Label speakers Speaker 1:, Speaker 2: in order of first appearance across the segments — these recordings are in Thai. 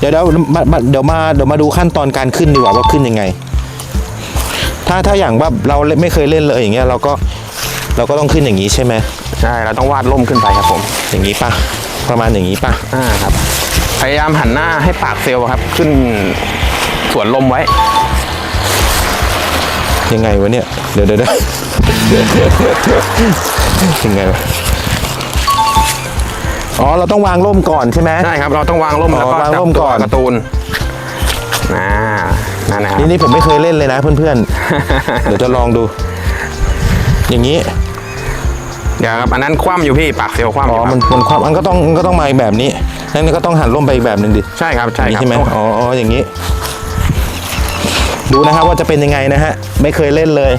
Speaker 1: เดี๋ยวเดี๋ยวมามาเดี๋ยวมาเดี๋ยวมาดูขั้นตอนการขึ้นดีกว่าว่าขึ้นยังไง ถ้าถ้าอย่างว่าเราไม่เคยเล่นเลยอย่างเงี้ยเราก็เราก็ต้องขึ้นอย่างนี้ใช่ไหม
Speaker 2: ใช่เราต้องวาดร่มขึ้นไปครับผม
Speaker 1: อย่างนี้ปะประมาณอย่างนี้ปะ
Speaker 2: อ่าครับ พยายามหันหน้าให้ปากเซลล์ครับ ขึ้นสวนลมไว้
Speaker 1: ยังไงวะเนี่ย เดี๋ยวเดี๋ยวเดี๋ยวยังไงวะ อ๋อเราต้องวางร่มก่อนใช่ไหม
Speaker 2: ใช่ครับเราต้องวางร่ม
Speaker 1: อ๋อ
Speaker 2: แล้วก็
Speaker 1: วาง
Speaker 2: จับ
Speaker 1: ร่ม
Speaker 2: ตัว
Speaker 1: ก่อน
Speaker 2: การ์ตูนอ่านั่นนะครับ
Speaker 1: นี่นี่ผมไม่เคยเล่นเลยนะเพื่อนๆ เดี๋ยวจะลองดู อย่างนี้
Speaker 2: เดี๋ยวครับอันนั้นคว่ำอยู่พี่ปากเซลล์คว่ำอ
Speaker 1: อ๋อยู่
Speaker 2: ค
Speaker 1: มั
Speaker 2: รั
Speaker 1: น
Speaker 2: บ
Speaker 1: มันความมันก็ต้องมันก็ต้องมาอีกแบบนี้นั่นก็ต้องหันร่มไปอีกแบบหนึ่งดิ
Speaker 2: ใช่ครับ
Speaker 1: อ
Speaker 2: ใช่
Speaker 1: ย่าง
Speaker 2: ค
Speaker 1: นี้
Speaker 2: รับ
Speaker 1: ใช่ไหมอ๋ออ๋ออย่างนี้ ดูนะครับว่าจะเป็นยังไงนะฮะ ไม่เคยเล่นเลย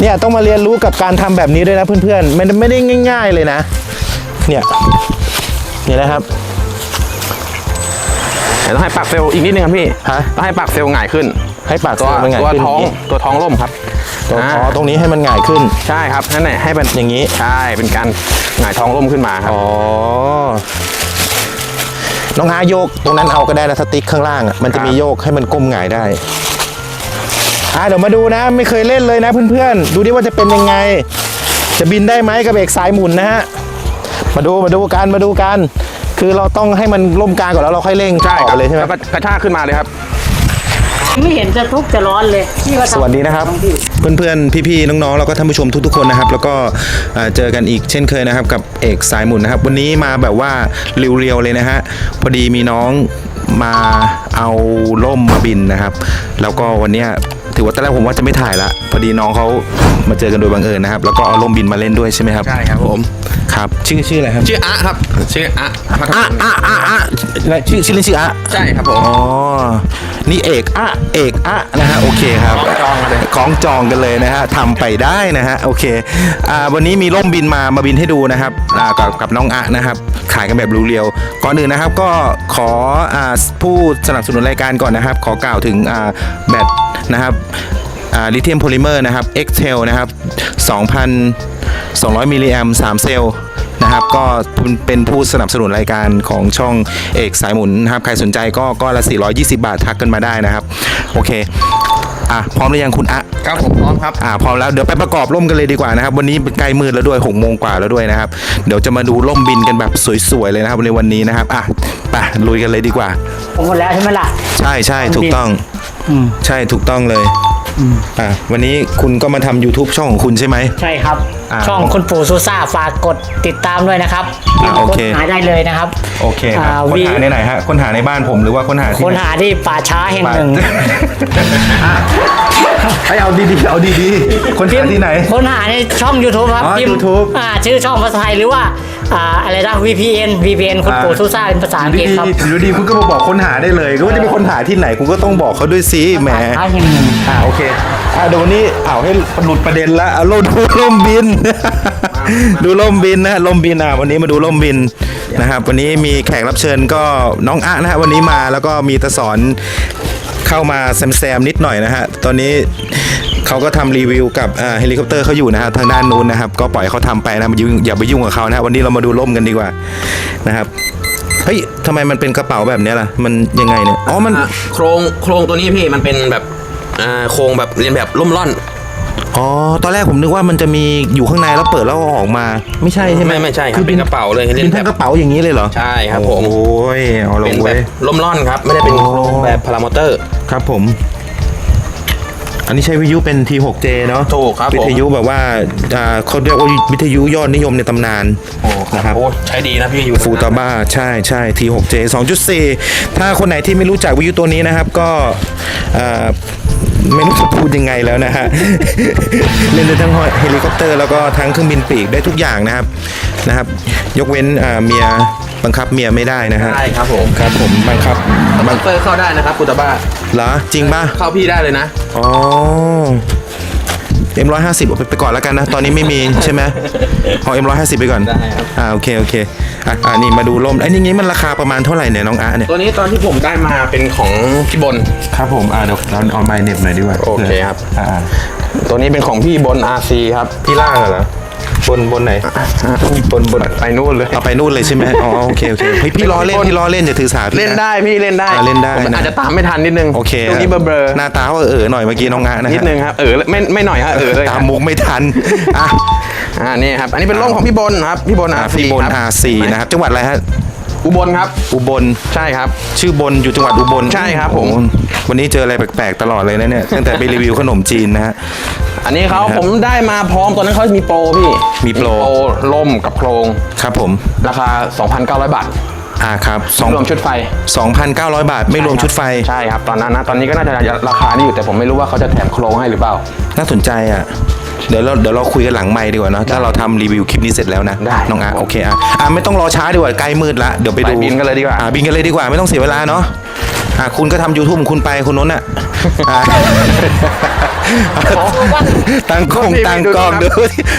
Speaker 1: เนี่ยต้องมาเรียนรู้กับการทำแบบนี้ด้วยนะเพื่อนๆไม่ได้ไม่ได้ง่าย ๆเลยนะ เนี่ย นี่นะครับ
Speaker 2: เดี๋ยวต้องให้ปากเซลล์อีกนิดนึงครับพี่
Speaker 1: ฮะ
Speaker 2: ต้องให้ปากเซลล์หงายขึ้น
Speaker 1: ให้ปาก
Speaker 2: ตัว
Speaker 1: เซลล์มันหงาย
Speaker 2: ตัว
Speaker 1: ขึ้น
Speaker 2: ท้อง
Speaker 1: ย่านี้
Speaker 2: ตัวท้องร่มครับ
Speaker 1: ตัวาอ๋อตรงนี้ให้มันหงายขึ้น
Speaker 2: ใช่ครับนั่นแหละให้เป็น
Speaker 1: อย่างนี้
Speaker 2: ใช่เป็นการหงายท้องร่มขึ้นมาครับ
Speaker 1: อ๋อ น้องอาโยกตรงนั้นเอาก็ได้นะสติ๊กข้างล่างอะมันจะมีโยกให้มันก้มหงายได้อ่าเดี๋ยวมาดูนะ ไม่เคยเล่นเลยนะเพื่อนๆ ดูดิว่าจะเป็นยังไง จะบินได้ไหมกับเอกสายหมุนนะฮะ มาดูมาดูกันมาดูกัน คือเราต้องให้มันล่มกลางก่อนแล้วเราค่อยเร่ง
Speaker 2: ใช่
Speaker 1: ต่อ
Speaker 2: ครับ
Speaker 1: เลยใช่ไหม
Speaker 2: แล้วก็กระชากขึ้นมาเลยครับ
Speaker 3: ไม่เห็นจะทุกข์จะร้อนเลยพี่ก็ทำ
Speaker 1: สวัสดีนะครับ เพื่อนๆ พี่ๆ น้องๆ แล้วก็ท่านผู้ชมทุกๆ คนนะครับ แล้วก็เอ่อเจอกันอีกเช่นเคยนะครับ กับเอกสายหมุนนะครับ วันนี้มาแบบว่าเรียวๆเลยนะฮะพอดีมีน้องมาเอาล่มมาบินนะครับ แล้วก็วันเนี้ย ถือว่าตอนแรกผมว่าจะไม่ถ่ายละพอดีน้องเขามาเจอกันโดยบังเอิญนะครับแล้วก็เอาล่มบินมาเล่นด้วยใช่ไหมครับ
Speaker 2: ใช่ครับผม
Speaker 1: ครับชื่อชื่ออะไรครับ
Speaker 2: ชื่ออะครับชื่ออะพัก
Speaker 1: อะอะอะอะชื่อชื่อเล่นชื่ออะ
Speaker 2: ใช่ครับผม
Speaker 1: อ๋อนี่เอกอะเอกอะนะฮะโอเคครับ
Speaker 2: คล้องจองกันเลย
Speaker 1: คล้องจองกันเลยนะฮะทำไปได้นะฮะโอเคอ่าวันนี้มีร่มบินมามาบินให้ดูนะครับอ่ากับกับน้องอะนะครับ ขายกันแบบรูเรียว ก่อนอื่นนะครับก็ขออ่าผู้สนับสนุนรายการก่อนนะครับ ขอกล่าวถึงอ่าแบตนะครับอ่า ลิเธียมโพลิเมอร์นะครับ Excel นะครับ 2,200 มิลลิแอม3เซลล์นะครับก็เป็นผู้สนับสนุนรายการของช่องเอกสายหมุนนะครับใครสนใจก็ก็ละ 420 บาททักกันมาได้นะครับ โอเคอะพร้อมหรือยังคุณอะ
Speaker 2: ครับผมพร้อมครับ
Speaker 1: อ่าพร้อมแล้วเดี๋ยวไปประกอบร่มกันเลยดีกว่านะครับ วันนี้ใกล้มืดแล้วด้วยหกโมงกว่าแล้วด้วยนะครับ เดี๋ยวจะมาดูร่มบินกันแบบสวยๆเลยนะครับในวันนี้นะครับอะไปลุยกันเลยดีกว่า
Speaker 3: ผมหมดแล้วใช่ไหมล่ะ
Speaker 1: ใช่ใช่ถูกต้อง
Speaker 3: อืม
Speaker 1: ใช่ถูกต้องเลย อะวันนี้คุณก็มาทำ YouTube ช่องของคุณใช่ไหม
Speaker 3: ใช่ครับ
Speaker 1: อ่า
Speaker 3: ช่องคุณปู่ซูซ่าฝากกดติดตามด้วยนะครับ
Speaker 1: อ่าโอเค
Speaker 3: ค้นหาได้เลยนะครับ
Speaker 1: โอเคครับ
Speaker 3: อ่า
Speaker 1: ค้น
Speaker 3: วี
Speaker 1: หาในไหนฮะ ค้นหาในบ้านผมหรือว่าค้นหาที่
Speaker 3: ค้น
Speaker 1: ไหน
Speaker 3: หาที่ป่าช้าแห่งหนึ่ง
Speaker 1: ให้เอาดีๆเอาดีๆคนหาที่ไหน
Speaker 3: ค้นหาในช่อง YouTube ครับ
Speaker 1: อ๋อ
Speaker 3: พิมพ์
Speaker 1: YouTube
Speaker 3: อ่าชื่อช่องภาษาไทยหรือว่าอ่าอะไรนะ VPN VPN คุณปู่
Speaker 1: อ่า
Speaker 3: ซูซ่าเป็นภาษาอังกฤษครับ
Speaker 1: อยู่ดีๆคุณก็มาบอกค้นหาได้เลย ก็ว่าจะไปค้นหาที่ไหนคุณก็ต้องบอกเขาด้วยสิแหม
Speaker 3: ป่าช้าแห่งหนึ่ง
Speaker 1: อ่าโอเคอ่าเดี๋ยววันนี้เอาให้หลุดประเด็นละเอาลมดูล่มบิน ดูล่มบินนะล่มบินอะวันนี้มาดูล่มบินนะครับวันนี้มีแขกรับเชิญก็น้องอะนะฮะวันนี้มาแล้วก็มีตะสอน เข้ามาแซมๆนิดหน่อยนะฮะ ตอนนี้เขาก็ทำรีวิวกับเฮลิคอปเตอร์เขาอยู่นะฮะทางด้านนู้นนะครับ ก็ปล่อยเขาทำไปนะอย่าไปยุ่งกับเขานะฮะวันนี้เรามาดูล่มกันดีกว่านะครับเฮ้ยทำไมมันเป็นกระเป๋าแบบนี้ล่ะ มันยังไงเนี่ย อ๋อ มัน
Speaker 2: โครงโครงตัวนี้พี่ มันเป็นแบบโครงแบบเรียนแบบล่มล่อน
Speaker 1: อ๋อ ตอนแรกผมนึกว่ามันจะมีอยู่ข้างในแล้วเปิดแล้วเอาออกมา ไม่ใช่ใช่ไหม
Speaker 2: ไม่ไม่ใช่ครับเป็นกระเป๋าเลยเรีย
Speaker 1: เป็นน
Speaker 2: แบ
Speaker 1: ทั้
Speaker 2: บ
Speaker 1: งกระเป๋าอย่างนี้เลยเหรอ
Speaker 2: ใช่ครับผม
Speaker 1: โอ้ยเอาล
Speaker 2: เป็
Speaker 1: ง
Speaker 2: นแบ
Speaker 1: เว้
Speaker 2: บ
Speaker 1: ย
Speaker 2: ล่มล่อนครับ ไม่ได้เป็นโครงแบบพารามอเตอร์
Speaker 1: ครับผม อันนี้ใช้วิทยุเป็น T6J เนาะ
Speaker 2: ถูกครับผม
Speaker 1: วิทยุแบบว่าอ่าเขาเรียกว่าวิทยุยอดนิยมในตำนานนะครับ
Speaker 2: โอ้ใช้ดีนะพี่อยู่
Speaker 1: ฟูตาบ้าใช่ใช่ T6J 2.4 ถ้าคนไหนที่ไม่รู้จักวิทยุตัวนี้นะครับ ก็อ่า ไม่รู้จะพูดยังไงแล้วนะฮะ เล่นได้ทั้งเฮลิคอปเตอร์แล้วก็ทั้งเครื่องบินปีกได้ทุกอย่างนะครับนะครับ ยกเว้นอ่าเมียบังคับเมียไม่ได้นะฮะ
Speaker 2: ใช่ครับผม
Speaker 1: ครับผมบังคับ
Speaker 2: ม
Speaker 1: บั
Speaker 2: องเตอร์เข้าได้นะครับฟูตาบ้า
Speaker 1: เหรอจริงป่ะ
Speaker 2: เข้าพี่ได้เลยนะ
Speaker 1: อ๋อ เอ็มร้อยห้าสิบเอาไปไปก่อนแล้วกันนะ ตอนนี้ไม่มีใช่ไหมเอาเอ็มร้อยห้าสิบไปก่อน
Speaker 2: ได้ครับ
Speaker 1: อ่าโอเคโอเคอะอ่านี่มาดูร่มไอ้นี่งี้มันราคาประมาณเท่าไหร่เนี่ยน้องอาร์เนี่ย
Speaker 2: ตัวนี้ตอนที่ผมได้มาเป็นของพี่บน
Speaker 1: ครับผมอ่าเดี๋ยวเราเอาไม้เน็บหน่อยดีกว่า
Speaker 2: โอเคครับ
Speaker 1: อ่า
Speaker 2: ตัวนี้เป็นของพี่บน RC ครับ
Speaker 1: พี่ล่างเหรอ บนบนไหน บนบน
Speaker 2: ไปนู่นเลย
Speaker 1: เอาไปนู่นเลยใช่ไหมอ๋อโอเคโอเคเฮ้ยพี่ล้อเล่นพี่ล้อเล่นอย่าถือสาพี่ะ
Speaker 2: เล่นได้พี่เล่นได้
Speaker 1: อ่าเล่นได้
Speaker 2: ผม
Speaker 1: นะ
Speaker 2: อาจจะตามไม่ทันนิดนึง
Speaker 1: โอเค
Speaker 2: ตรงนี้เบลอ
Speaker 1: หน้าตาเขาเออๆหน่อยเมื่อกี้น้องอะนะ
Speaker 2: ๆนิ
Speaker 1: ฮะ
Speaker 2: ดนึงครับเออไม่ไม่หน่อยฮะเออเลย
Speaker 1: ตามมุกไม่ทันอะ
Speaker 2: อ่านี่ครับอันนี้เป็นร่มของพี่บนครับพี่บน
Speaker 1: อะ
Speaker 2: อา
Speaker 1: พี่บน R4 นะครับจังหวัดอะไรฮะ
Speaker 2: อุบลครับ
Speaker 1: อุบล
Speaker 2: ใช่ครับ
Speaker 1: ชื่อบนอยู่จังหวัดอุบล
Speaker 2: ใช่ครับผม
Speaker 1: โอ้วันนี้เจออะไรแปลกๆตลอดเลยนะเนี่ยตั้งแต่ไปรีวิวขนมจีนนะฮะ
Speaker 2: อันนี้เขา
Speaker 1: นะครับ
Speaker 2: ผมได้มาพร้อมตอนนั้นเขามีโปรพี่
Speaker 1: มีโปร
Speaker 2: ล่มกับโครง
Speaker 1: ครับผม
Speaker 2: ราคา 2,900 บาท
Speaker 1: อ่าครับสอง
Speaker 2: รวมชุดไฟ
Speaker 1: 2,900 บาท ไม่รวมชุดไฟ
Speaker 2: ใช่ครับตอนนั้นนะตอนนี้ก็น่าจะราคานี้อยู่แต่ผมไม่รู้ว่าเขาจะแถมโครงให้หรือเปล่า
Speaker 1: น่าสนใจอะ เดี๋ยวเราเดี๋ยวเราคุยกันหลังไมค์ดีกว่าเนอะถ้าเราทำรีวิวคลิปนี้เสร็จแล้วนะ
Speaker 2: ได้
Speaker 1: น้องอาโอเคอะอะไม่ต้องรอช้าดีกว่าใกล้มืดละเดี๋ยวไปดู
Speaker 2: ไปบินกันเลยดีกว่า
Speaker 1: อะบินกันเลยดีกว่าไม่ต้องเสียเวลาเนาะอะคุณก็ทำ YouTube ของคุณไปคุณน้นอะอะตั้งกล้องตั้งกล้องดู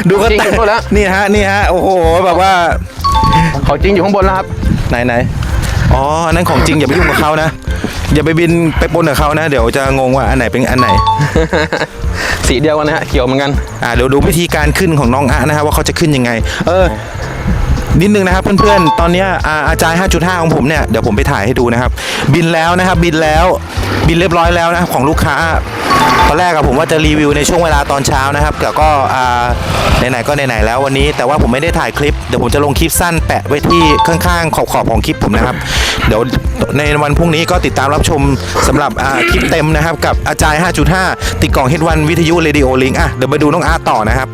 Speaker 1: ดูก็
Speaker 2: จริง
Speaker 1: ตั้ง
Speaker 2: อยู่นู่นแล้ว
Speaker 1: นี่ฮะนี่ฮะโอ้โหแบบว่า
Speaker 2: เขาจริงอยู่ข้างบนแล้วครับ
Speaker 1: ไหนไหน อ๋ออันนั้นของจริงอย่าไปยุ่งกับเขานะ อย่าไปบินไปปนกับเขานะ เดี๋ยวจะงงว่าอันไหนเป็นอันไหน
Speaker 2: สีเดียวกันนะฮะเขียวเหมือนกัน
Speaker 1: อ่าเดี๋ยวดูวิธีการขึ้นของน้องอะนะครับว่าเขาจะขึ้นยังไง เออ นิดนึงนะครับเพื่อนๆ ตอนนี้อาอาจารย์ 5.5 ของผมเนี่ย เดี๋ยวผมไปถ่ายให้ดูนะครับ บินแล้วนะครับ บินแล้วบินเรียบร้อยแล้วนะครับของลูกค้าตอนแรกอะผมว่าจะรีวิวในช่วงเวลาตอนเช้านะครับแต่ก็ไหนๆก็ไหนๆแล้ววันนี้ แต่ว่าผมไม่ได้ถ่ายคลิปเดี๋ยวผมจะลงคลิปสั้นแปะไว้ที่ข้างๆขอบๆของคลิปผมนะครับ เดี๋ยวในวันพรุ่งนี้ก็ติดตามรับชมสำหรับคลิปเต็มนะครับ กับอาจารย์ 5.5 ติดกล่องเฮดวันวิทยุเรดิโอลิงอะเดี๋ยวมาดูน้องอาร์ตต่อนะครับ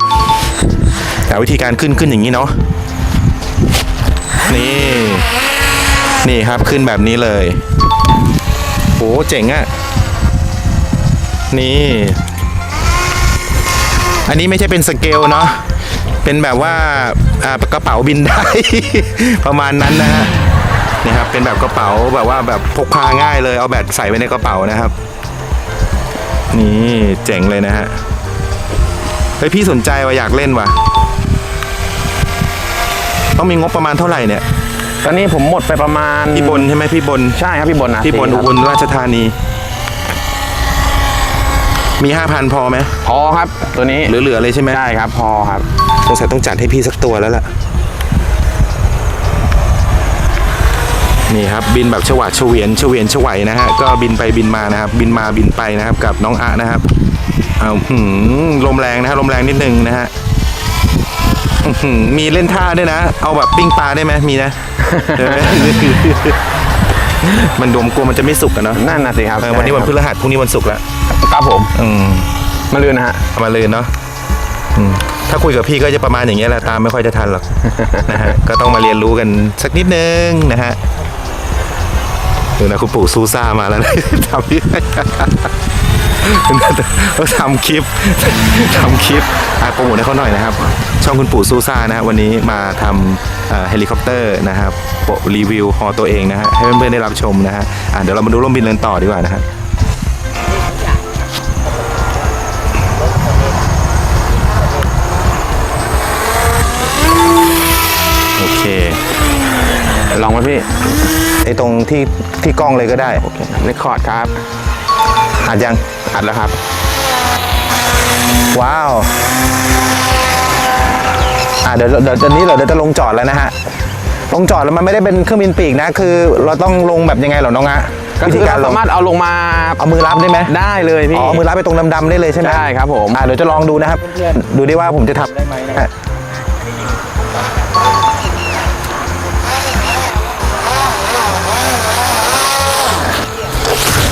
Speaker 1: แต่วิธีการขึ้นขึ้นอย่างนี้เนาะ นี่ นี่ครับขึ้นแบบนี้เลยโหเจ๋งอะ่ะ นี่ อันนี้ไม่ใช่เป็นสเกลเนาะเป็นแบบว่า อ่ากระเป๋าบินได้ ประมาณนั้นนะฮะนี่ครับเป็นแบบกระเป๋าแบบว่าแบบพกพาง่ายเลยเอาแบบใส่ไว้ในกระเป๋านะครับ นี่เจ๋งเลยนะฮะเฮ้ยพี่สนใจว่ะอยากเล่นว่ะ ต้องมีงบประมาณเท่าไหร่เนี่ย
Speaker 2: ตอนนี้ผมหมดไปประมาณ
Speaker 1: พี่บนใช่ไหมพี่บน
Speaker 2: ใช่ครับพี่บนนะ
Speaker 1: พี่บน
Speaker 2: ค
Speaker 1: อุ
Speaker 2: รับบ
Speaker 1: ลราชธานี มีห้าพันพอไหม
Speaker 2: พอครับ ตัวนี้
Speaker 1: เหลือๆเลยใช่ไหม
Speaker 2: ใช่ครับ พอครับ
Speaker 1: สงสัยต้องจัดให้พี่สักตัวแล้วล่ะนี่ครับบินแบบฉวาดเฉวียนเฉวียนเฉวยนะฮะก็บินไปบินมานะครับ บินมาบินไปนะครับ กับน้องอะนะครับเอาหืมลมแรงนะฮะลมแรงนิดนึงนะฮะ อื้อหือมีเล่นท่าด้วยนะ เอาแบบปิ้งปลาได้ไหมมีนะเออมันดมกลัวมันจะไม่สุกอะเนาะ
Speaker 2: นั่นน่ะสิครับ
Speaker 1: เออวันนี้วันพฤหัสพรุ่งนี้วันศุกร์แล้ว
Speaker 2: ครับผม
Speaker 1: อืม
Speaker 2: มาเรือนนะฮะ
Speaker 1: เอามาเลยเนาะอืมถ้าคุยกับพี่ก็จะประมาณอย่างเงี้ยแหละตามไม่ค่อยจะทันหรอก นะฮะก็ต้องมาเรียนรู้กันสักนิดนึงนะฮะดูนะคุณปู่ซูซ่ามาแล้วนะทำพี่ต้อง ทำคลิปทำคลิปอะโปรโมทให้เขาหน่อยนะครับ ช่องคุณปู่ซูซ่านะฮะวันนี้มาทำเฮลิคอปเตอร์นะครับโปะรีวิวฮอตัวเองนะฮะให้เพื่อนๆได้รับชมนะฮะเดี๋ยวเรามาดูร่มบินเรือนต่อดีกว่านะฮะโอเค
Speaker 2: ลองไหมพี่
Speaker 1: ไอตรงที่ที่กล้องเลยก็ได้
Speaker 2: โอเคเรคคอร์ดครับ
Speaker 1: อัดยัง
Speaker 2: อัดแล้วครับ
Speaker 1: ว้าว อ่าเดี๋ยวเดี๋ยวตอนนี้เราเดี๋ยวจะลงจอดแล้วนะฮะ ลงจอดแล้วมันไม่ได้เป็นเครื่องบินปีกนะ คือเราต้องลงแบบยังไงเหรอน้องอะ
Speaker 2: ก็
Speaker 1: วิ
Speaker 2: คื
Speaker 1: ธี
Speaker 2: อ
Speaker 1: การ
Speaker 2: เรา
Speaker 1: ลง
Speaker 2: สามารถเอาลงมา
Speaker 1: เอามือรับได้ไหม
Speaker 2: ได้เลยพี่
Speaker 1: อ๋อเอามือรับไปตรงดำๆได้เลยใช่ไหม
Speaker 2: ใช่ครับผม
Speaker 1: อ่าเดี๋ยวจะลองดูนะครับ ดูดิว่าผมจะทำได้ไหมนะฮะ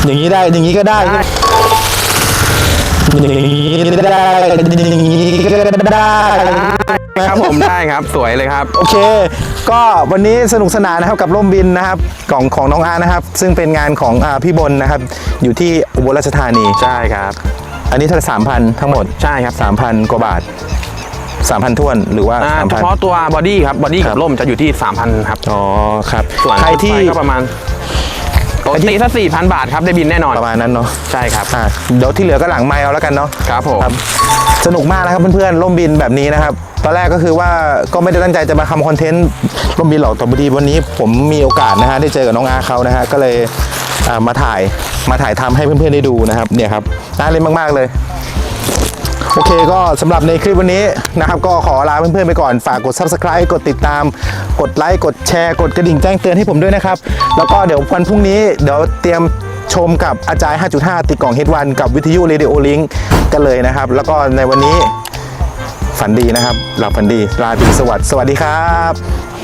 Speaker 1: อย่างนี้ได้อย่างนี้ก็ได้ใช่ไหมอย่างนี้ก็ได้อย่างนี้ก็ได้
Speaker 2: ครับผมได้ครับสวยเลยครับ
Speaker 1: โอเค ก็วันนี้สนุกสนานนะครับกับร่มบินนะครับของของน้องอาร์นะครับ ซึ่งเป็นงานของอาพี่บนนะครับ อยู่ที่อุบลราชธานี
Speaker 2: ใช่ครับ
Speaker 1: อันนี้เท่าสามพันทั้งหมด
Speaker 2: ใช่ครับ
Speaker 1: สามพันกว่าบาทสามพันท้วนหรือว่า
Speaker 2: อ่า
Speaker 1: สาม
Speaker 2: เฉ
Speaker 1: พัน
Speaker 2: พาะตัวบอดี้ครับบอดี้
Speaker 1: ครั
Speaker 2: กับบร่มจะอยู่ที่3,000ครับ
Speaker 1: อ๋อครับ
Speaker 2: ส่วน
Speaker 1: ใครที่
Speaker 2: ชุดไฟก็ประมาณ ปกติถ้า4,000บาทครับได้บินแน่นอน
Speaker 1: ประมาณนั้นเนาะ
Speaker 2: ใช่ครับ
Speaker 1: อะเดี๋ยวที่เหลือก็หลังไมค์เอาแล้วกันเนาะ
Speaker 2: ครับผม
Speaker 1: ครับสนุกมากนะครับเพื่อนๆร่มบินแบบนี้นะครับตอนแรกก็คือว่าก็ไม่ได้ตั้งใจจะมาทำคอนเทนต์ร่มบินหรอกแต่พอดีวันนี้ผมมีโอกาสนะฮะได้เจอกับน้องอาเขานะฮะก็เลยอ่ามาถ่ายมาถ่ายทำให้เพื่อนๆได้ดูนะครับเนี่ยครับน่าเล่นมากๆเลย โอเคก็สำหรับในคลิปวันนี้นะครับ ก็ขอลาเพื่อนๆไปก่อน ฝากกด subscribe กดติดตาม กดไลค์กดแชร์ กดกระดิ่งแจ้งเตือนให้ผมด้วยนะครับ แล้วก็เดี๋ยววันพรุ่งนี้เดี๋ยวเตรียมชมกับอาจารย์ 5.5 ติดกล่อง H1 กับวิทยุ Radio Link กันเลยนะครับ แล้วก็ในวันนี้ฝันดีนะครับ หลับฝันดีราตรีสวัสดิ์สวัสดีครับ